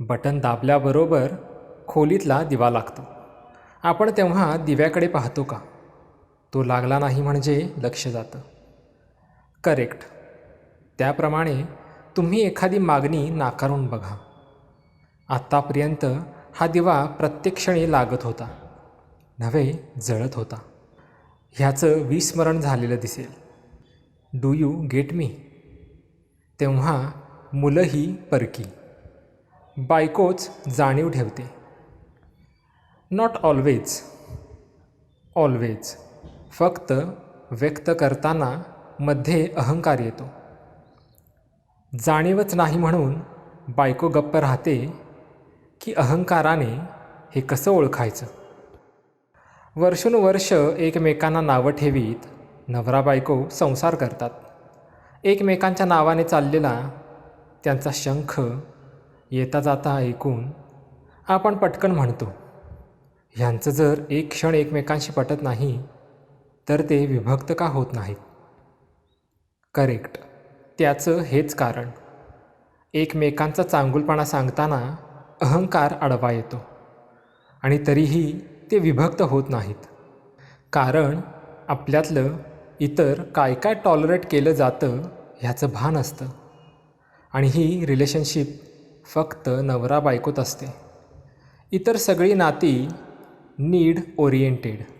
Button दाबल्याबरोबर खोलीतला दिवा लागतो. आपण तेव्हा दिव्याकडे पाहतो का? तो लागला नाही म्हणजे लक्ष जातं. करेक्ट. त्याप्रमाणे तुम्ही एखादी मागणी नाकारून बघा. आत्तापर्यंत हा दिवा प्रत्येक क्षणी लागत होता. नव्हे जळत होता. ह्याचं विस्मरण झालेलं दिसेल. Do you get me? तेव्हा मुलंही परकी. बायकोच जाणीव ठेवते. नॉट ऑलवेज ऑलवेज फक्त व्यक्त करताना मध्ये अहंकार येतो. जाणीवच नाही म्हणून बायको गप्प राहते की अहंकाराने हे कसं ओळखायचं? वर्षोनुवर्ष एकमेकांना नावं ठेवीत नवरा बायको संसार करतात. एकमेकांच्या नावाने चाललेला त्यांचा शंख येता जाता ऐकून आपण पटकन म्हणतो ह्यांचं जर एक क्षण एकमेकांशी पटत नाही तर ते विभक्त का होत नाहीत? करेक्ट त्याचं हेच कारण. एकमेकांचा चांगुलपणा सांगताना अहंकार आडवा येतो आणि तरीही ते विभक्त होत नाहीत. कारण आपल्यातलं इतर काय काय टॉलरेट केलं जातं ह्याचं भान असतं आणि ही रिलेशनशिप फक्त नवरा बायकोत असते. इतर सगळी नाती नीड ओरिएंटेड.